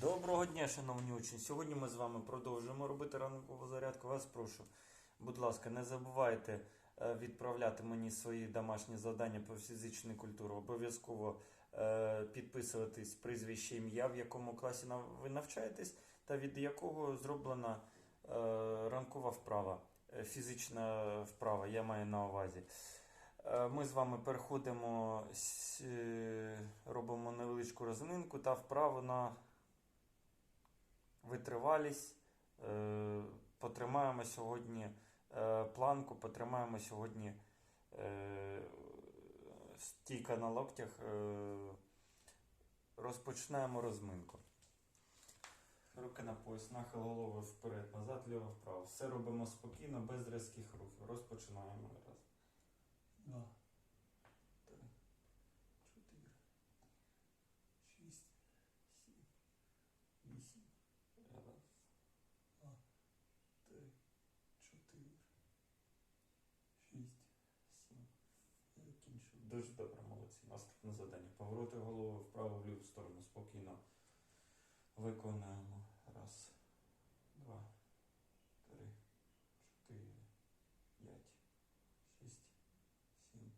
Доброго дня, шановні учні. Сьогодні ми з вами продовжуємо робити ранкову зарядку. Вас прошу, будь ласка, не забувайте е, відправляти мені свої домашні завдання по фізичній культурі. Обов'язково е, підписуватись прізвище ім'я, в якому класі ви навчаєтесь, та від якого зроблена е, ранкова вправа, фізична вправа, я маю на увазі. Ми з вами переходимо, робимо невеличку розминку та вправу на витривалість. Е, Потримаємо сьогодні е, планку, потримаємо сьогодні е, стійка на локтях. Розпочинаємо розминку. Руки на пояс, нахил голови вперед, назад, ліво, вправо. Все робимо спокійно, без різких рухів. Розпочинаємо. Раз, два, три, чотири, шість, сім, вісім. Раз, два, три, чотири, шість, сім. Закінчив. Дуже добре, молодці. Наступне завдання. Повороти голови вправо в ліву сторону. Спокійно виконуємо. Раз, два, три, чотири, п'ять, шість, сім,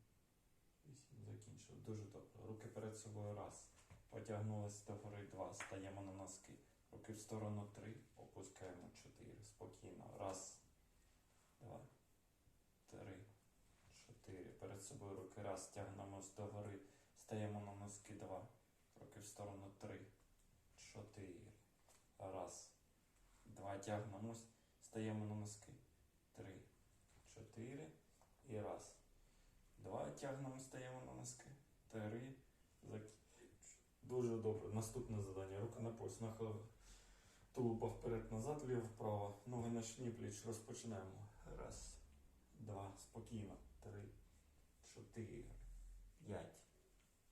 вісім. Закінчив. Дуже добре. Руки перед собою. Раз. Потягнулись до гори. Два. Стаємо на носки. Руки в сторону три. Опускаємо чотири. Спокійно. Раз, два, три, чотири. Перед собою руки. Раз. Тягнемось до гори. Стаємо на носки. Два. Руки в сторону три, чотири. Раз. Два. Тягнемось. Стаємо на носки. Три, чотири. І раз. Два. Тягнемось. Стаємо на носки. Три. Закінчуємо. Дуже добре. Наступне завдання. Рука на пояс. Нахил тулуба вперед, назад, вліво, вправо. Ноги на шиї пліч. Розпочинаємо. Раз, два, спокійно. Три, чотири, п'ять,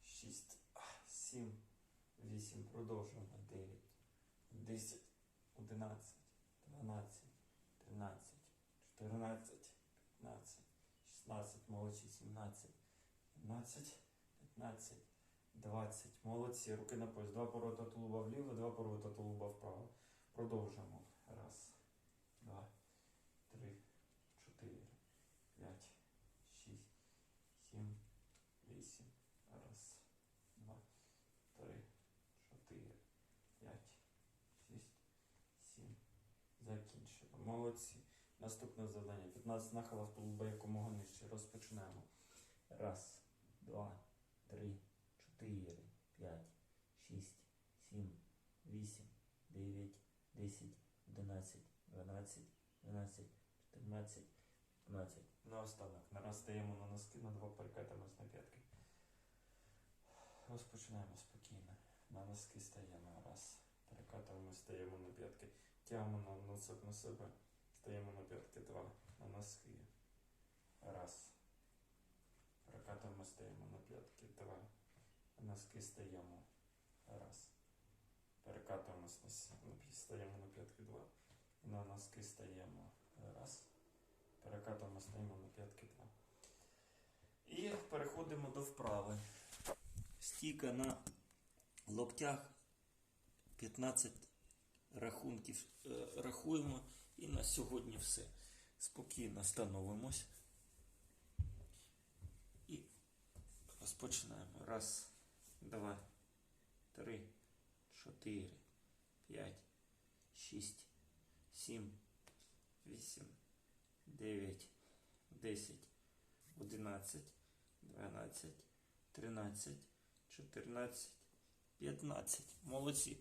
шість, а, сім, вісім. Продовжуємо. Дев'ять, десять, одинадцять, дванадцять, тринадцять, чотирнадцять, п'ятнадцять, шістнадцять, молодці, сімнадцять, п'ятнадцять, п'ятнадцять. 20. Молодці. Руки на пояс. Два поворота тулуба вліво, два поворота тулуба вправо. Продовжуємо. Раз, два, три, чотири, п'ять, шість, сім, вісім. Раз, два, три, чотири, п'ять, шість, сім. Закінчили. Молодці. Наступне завдання. 15 нахилів тулуба якомога нижче. Розпочинаємо. Раз, два, три. 4, 5, 6, 7, 8, 9, 10, 11, 12, 12, 14, 15. Наостанок. Нараз стаємо на носки, на два перекатимось на п'ятки. Розпочинаємо спокійно. На носки стаємо. Раз. Перекатуємо, стаємо на п'ятки. Тягнемо на носок на себе. Стаємо на п'ятки. Два. На носки. Раз. Перекатуємо, стаємо на п'ятки. Два. Носки стаємо. Раз. Перекатуємось стаємо на п'ятки два. І на носки стаємо. Раз. Перекатуємо, стаємо на п'ятки два. І переходимо до вправи. Стійка на локтях 15 рахунків е, рахуємо. І на сьогодні все. Спокійно становимось. І розпочинаємо. Раз, два, три, чотири, п'ять, шість, сім, вісім, дев'ять, десять, одинадцять, дванадцять, тринадцять, чотирнадцять, п'ятнадцять. Молодці.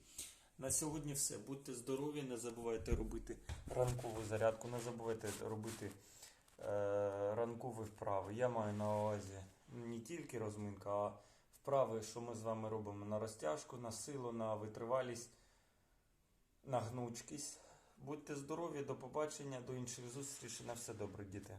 На сьогодні все. Будьте здорові, не забувайте робити ранкову зарядку, не забувайте робити е, ранкові вправи. Я маю на увазі не тільки розминка, а вправи, що ми з вами робимо на розтяжку, на силу, на витривалість, на гнучкість. Будьте здорові, до побачення, до інших зустрічей. На все добре, діти.